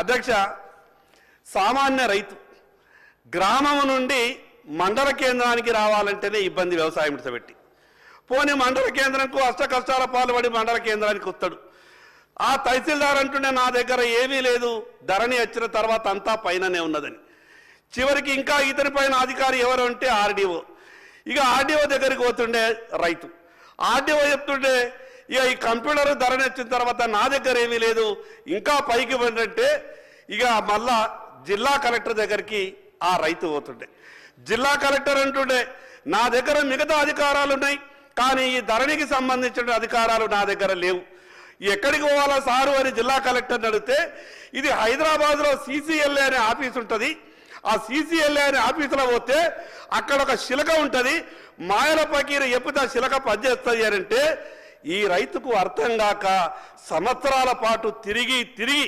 అధ్యక్ష సామాన్య రైతు గ్రామం నుండి మండల కేంద్రానికి రావాలంటేనే ఇబ్బంది వ్యవసాయం పెట్టి పోనీ మండల కేంద్రంకు అష్ట కష్టాల పాల్పడి మండల కేంద్రానికి వస్తాడు. ఆ తహసీల్దార్ అంటుండే నా దగ్గర ఏమీ లేదు ధరణి వచ్చిన తర్వాత అంతా పైననే ఉన్నదని. చివరికి ఇంకా ఇతని పైన అధికారి ఎవరు అంటే ఆర్డీఓ. ఇక ఆర్డీఓ దగ్గరికి పోతుండే రైతు. ఆర్డీఓ చెప్తుండే ఇక ఈ కంప్యూటర్ ధరణి తర్వాత నా దగ్గర ఏమీ లేదు. ఇంకా పైకి పోయిందంటే ఇక మళ్ళా జిల్లా కలెక్టర్ దగ్గరికి ఆ రైతు పోతుండే. జిల్లా కలెక్టర్ అంటుండే నా దగ్గర మిగతా అధికారాలు ఉన్నాయి కానీ ఈ ధరణికి సంబంధించిన అధికారాలు నా దగ్గర లేవు. ఎక్కడికి పోవాలా సారు అని జిల్లా కలెక్టర్ని అడిగితే ఇది హైదరాబాద్లో సీసీఎల్ఏ అనే ఆఫీస్ ఉంటుంది. ఆ సీసీఎల్ఏ అనే ఆఫీసులో పోతే అక్కడ ఒక శిలక ఉంటుంది. మాయల పకీరు ఎప్పుడు ఆ శిలక పనిచేస్తుంది అని అంటే ఈ రైతుకు అర్థం కాక సంవత్సరాల పాటు తిరిగి తిరిగి